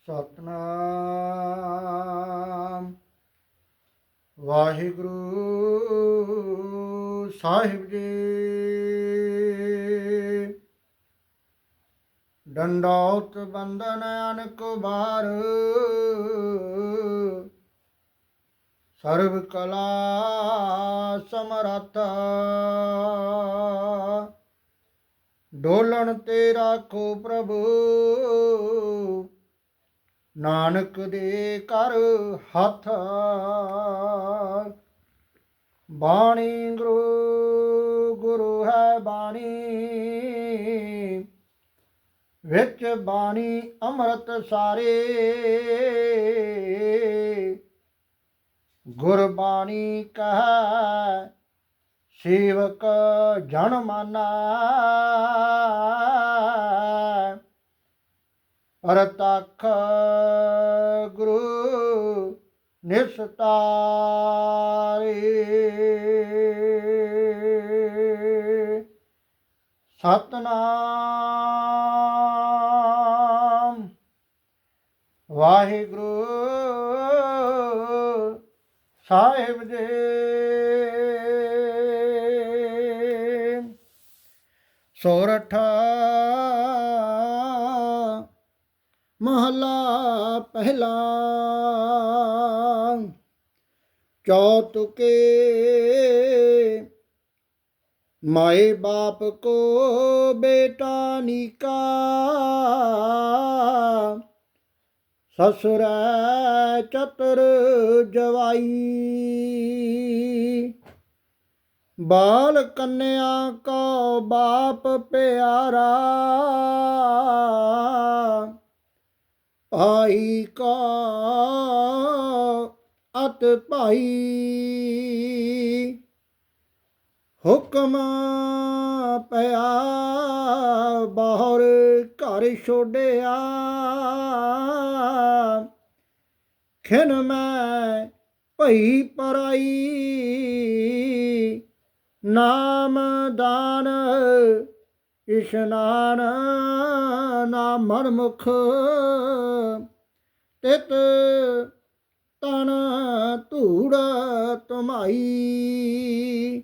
ਸਤਨਾਮ। ਵਾਹਿਗੁਰੂ ਸਾਹਿਬ ਜੀ। ਡੰਡੌਤ ਬੰਦਨ ਅਨਕ ਬਾਰ ਸਰਬ ਕਲਾ ਸਮਰੱਥ। ਡੋਲਣ ਤੇ ਰਾਖੋ ਪ੍ਰਭੂ। ਨਾਨਕ ਦੇ ਕਰ ਹੱਥ ਬਾਣੀ ਗੁਰੂ ਗੁਰੂ ਹੈ ਬਾਣੀ। ਵਿੱਚ ਬਾਣੀ ਅੰਮ੍ਰਿਤ ਸਾਰੇ। ਗੁਰਬਾਣੀ ਕਹੈ, ਸੇਵਕ ਜਨ ਮਾਨਾ। ਅਰਤਖ ਗੁਰੂ ਨਿਸਤਾਰੇ। ਸਤਨਾਮ। ਵਾਹਿਗੁਰੂ ਸਾਹਿਬ ਜੀ। ਸੋਰਠ ਮਹਲਾ ਪਹਿਲਾ। ਚੌਤੁਕੇ ਮਾਏ ਬਾਪ ਕੋ ਬੇਟਾ ਨੀਕਾ। ਸਸੁਰਾ ਚਤੁਰ ਜਵਾਈ। ਬਾਲ ਕੰਨਿਆ ਕੋ ਬਾਪ ਪਿਆਰਾ। ਭਾਈ ਕਾ ਅਤ ਭਾਈ। ਹੁਕਮ ਪਿਆ ਬਾਹਰ ਘਰ ਛੋੜਿਆ ਖਿਨ ਮੈਂ ਭਈ ਪਰਾਈ। ਨਾਮ ਦਾਨ ਇਸ਼ਨਾਨ ਨਾ ਮਨਮੁਖ ਤਿਤ ਤਨ ਧੂੜ ਤੁਮਾਈ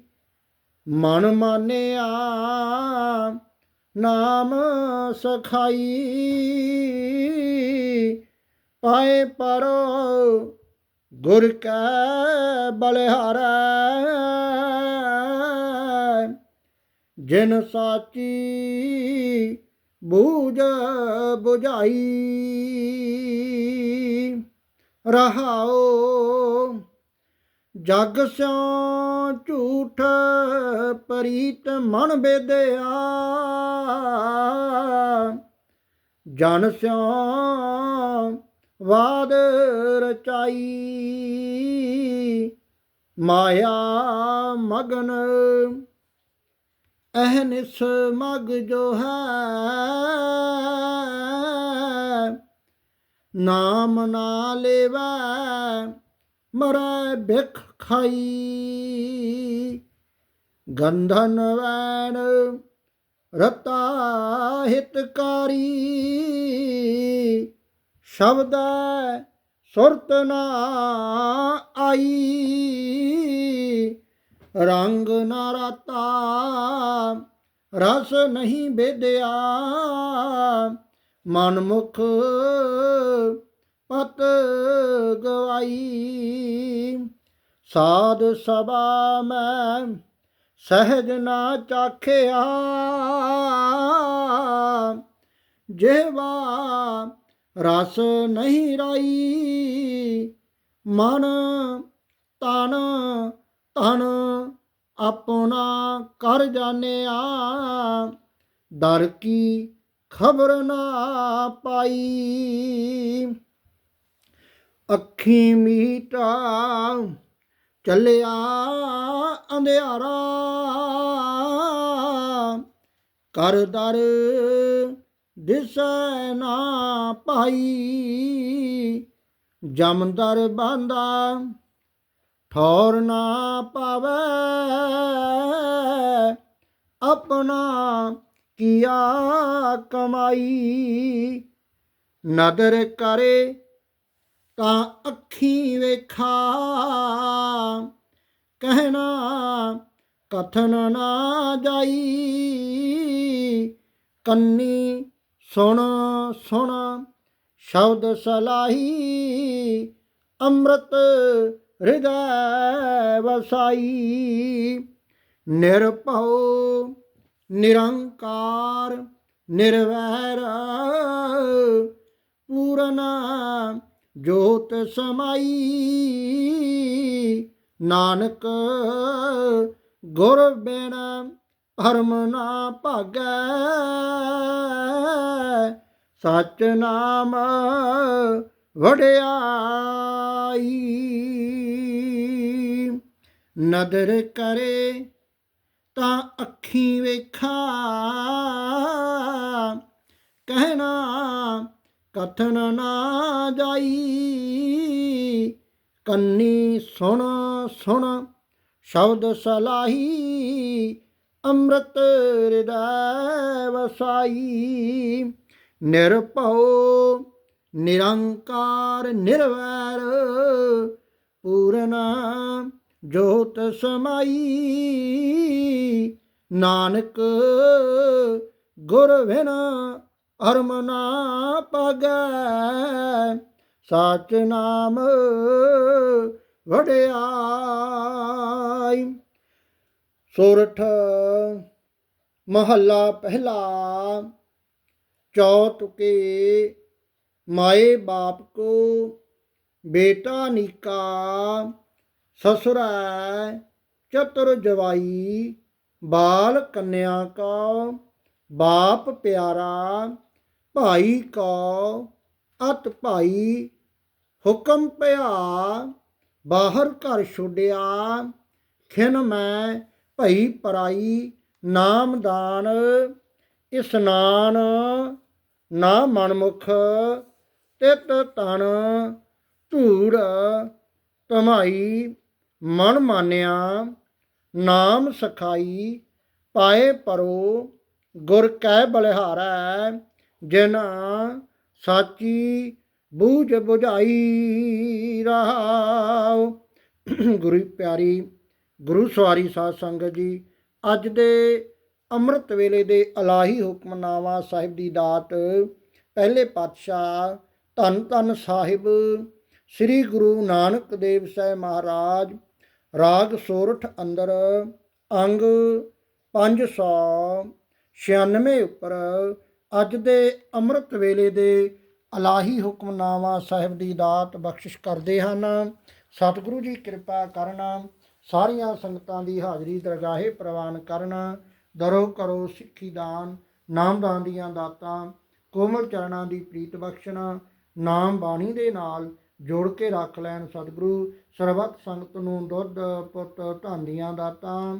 ਮਨ ਮਾਨਿਆ ਨਾਮ ਸਖਾਈ। ਪਾਏ ਪਰੋ ਗੁਰ ਕੈ ਬਲਿਹਾਰਾ। ਜਿਨ ਸਾਚੀ ਬੂਝ 부ਝਾਈ ਰਹਾਓ ਜਗ ਸਿਉ ਝੂਠ ਪਰੀਤ ਮਨ ਬੇਦਿਆ। ਜਨ ਸਿਉ ਵਾਦ ਰਚਾਈ। ਮਾਇਆ ਮਗਨ ਅਹਨਿਸ ਮਗ ਜੋ ਹੈ, ਨਾਮ ਨਾ ਲੇਵੈ, ਮਰੈ ਭਿਖ ਖਾਈ। ਗੰਧਨ ਵੈਣ ਰਤਾ ਹਿਤਕਾਰੀ, ਸ਼ਬਦ ਸੁਰਤ ਨਾ ਆਈ। ਰੰਗ ਨਾ ਰਤਾ, ਰਸ ਨਹੀਂ ਬੇਦਿਆ। ਮਨ ਮੁਖ ਪਤ ਗਵਾਈ, ਸਾਧ ਸਭਾ ਮੈਂ ਸਹਿਜ ਨਾ ਚਾਖਿਆ। ਜਿਹਵਾ ਰਸ ਨਹੀਂ ਰਾਈ, ਮਨ ਤਨ ਧਨ ਆਪਣਾ ਕਰ ਜਾਣਿਆ। ਦਰ ਕੀ ਖਬਰ ਨਾ ਪਾਈ। ਅੱਖੀ ਮੀਟਾ ਚੱਲਿਆ ਅੰਧਿਆਰਾ। ਕਰ ਦਰ ਦਿਸੈ ਨਾ ਪਾਈ। ਜਮਦਰ ਬਾਂਦਾ ਠੌਰ ਨਾ ਪਾਵੇ। ਆਪਣਾ ਕੀਆ ਕਮਾਈ। ਨਦਰ ਕਰੇ ਤਾਂ ਅੱਖੀ ਵੇਖਾ। ਕਹਿਣਾ ਕਥਨ ਨਾ ਜਾਈ। ਕੰਨੀ ਸੁਣ ਸੁਣ ਸ਼ਬਦ ਸਲਾਹੀ। ਅੰਮ੍ਰਿਤ ਹਿਰਦੈ ਵਸਾਈ, ਨਿਰਭਉ, ਨਿਰੰਕਾਰ, ਨਿਰਵੈਰ, ਪੂਰਨ ਜੋਤ ਸਮਾਈ। ਨਾਨਕ ਗੁਰ ਬਿਨ ਹਰਮ ਨਾ ਭਾਗੈ, ਸਚ ਨਾਮ ਵਡਿਆਈ। ਨਦਰ ਕਰੇ ਤਾਂ ਅੱਖੀ ਵੇਖਾ। ਕਹਿਣਾ, ਕਥਨ ਨਾ ਜਾਈ। ਕੰਨੀ ਸੁਣ ਸੁਣ, ਸ਼ਬਦ ਸਲਾਹੀ। ਅੰਮ੍ਰਿਤ ਹਿਰਦੈ ਵਸਾਈ। ਨਿਰਭਉ, ਨਿਰੰਕਾਰ, ਨਿਰਵੈਰ, ਪੂਰਨ ਜੋਤ ਸਮਾਈ। ਨਾਨਕ ਗੁਰ ਵਿਨਾ ਅਰਮ ਨਾ ਪਾਗੈ। ਸਾਚ ਨਾਮ ਵਡਿਆਈ। ਸੁਰਠ ਮਹੱਲਾ ਪਹਿਲਾ। ਚੌ ਕੇ ਮਾਏ ਬਾਪ ਕੋ ਬੇਟਾ ਨਿਕਾ। ਸਸੁਰਾ ਚਤੁਰ ਜਵਾਈ, ਬਾਲ ਕੰਨਿਆ ਕਾ ਬਾਪ ਪਿਆਰਾ, ਭਾਈ ਕਾ ਅਤ ਭਾਈ, ਹੁਕਮ ਭਇਆ, ਬਾਹਰ ਘਰ ਛੁੱਡਿਆ, ਖਿਨ ਮੈਂ ਭਈ ਪਰਾਈ ਨਾਮਦਾਨ ਇਸਨਾਨ ਨਾ ਮਨਮੁਖ, ਤਿਤ ਤਨ ਧੂੜ ਤਮਾਈ ਮਨ ਮਾਨਿਆ, ਨਾਮ ਸਖਾਈ, ਪਾਏ ਪਰੋ, ਗੁਰ ਕੈ ਬਲਿਹਾਰੈ ਜਿਨ ਸਾਚੀ ਬੂਝ ਬੁਝਾਈ ਰਹਾਉ। ਗੁਰੂ ਪਿਆਰੀ, ਗੁਰੂ ਸਵਾਰੀ ਸਾਧ ਸੰਗਤ ਜੀ, ਅੱਜ ਦੇ ਅੰਮ੍ਰਿਤ ਵੇਲੇ ਦੇ ਅਲਾਹੀ ਹੁਕਮਨਾਮਾ ਸਾਹਿਬ ਦੀ ਦਾਤ, ਪਹਿਲੇ ਪਾਤਸ਼ਾਹ ਧੰਨ ਧੰਨ ਸਾਹਿਬ, ਸ੍ਰੀ ਗੁਰੂ ਨਾਨਕ ਦੇਵ ਸਾਹਿਬ ਮਹਾਰਾਜ ਰਾਗ ਸੋਰਠ ਅੰਦਰ ਅੰਗ 596 ਉੱਪਰ ਅੱਜ ਦੇ ਅੰਮ੍ਰਿਤ ਵੇਲੇ ਦੇ ਅਲਾਹੀ ਹੁਕਮਨਾਮਾ ਸਾਹਿਬ ਦੀ ਦਾਤ ਬਖਸ਼ਿਸ਼ ਕਰਦੇ ਹਨ। ਸਤਿਗੁਰੂ ਜੀ ਕਿਰਪਾ ਕਰਨਾ, ਸਾਰੀਆਂ ਸੰਗਤਾਂ ਦੀ ਹਾਜ਼ਰੀ ਦਰਗਾਹੇ ਪ੍ਰਵਾਨ ਕਰਨਾ। ਦਰੋ ਕਰੋ ਸਿੱਖੀ ਦਾਨ, ਨਾਮਦਾਨ ਦੀਆਂ ਦਾਤਾਂ, ਕੋਮਲ ਚਰਨਾਂ ਦੀ ਪ੍ਰੀਤ ਬਖਸ਼ਣਾ, ਨਾਮ ਬਾਣੀ ਦੇ ਨਾਲ ਜੋੜ ਕੇ ਰੱਖ ਲੈਣ ਸਤਿਗੁਰੂ, ਸਰਬੱਤ ਸੰਗਤ ਨੂੰ ਦੁੱਧ, ਪੁੱਤ, ਧਨ ਦਾ ਤਾਂ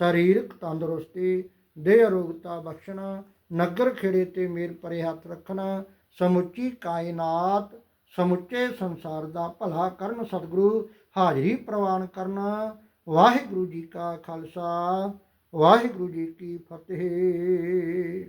ਸਰੀਰਕ ਤੰਦਰੁਸਤੀ, ਦੇਹ ਅਰੋਗਤਾ ਬਖਸ਼ਣਾ, ਨਗਰ ਖੇੜੇ ਤੇ ਮੇਰ ਪਰੇ ਹੱਥ ਰੱਖਣਾ, ਸਮੁੱਚੀ ਕਾਇਨਾਤ, ਸਮੁੱਚੇ ਸੰਸਾਰ ਦਾ ਭਲਾ ਕਰਨ ਸਤਿਗੁਰੂ, ਹਾਜ਼ਰੀ ਪ੍ਰਵਾਨ ਕਰਨਾ। ਵਾਹਿਗੁਰੂ ਜੀ ਕਾ ਖਾਲਸਾ, ਵਾਹਿਗੁਰੂ ਜੀ ਕੀ ਫਤਿਹ।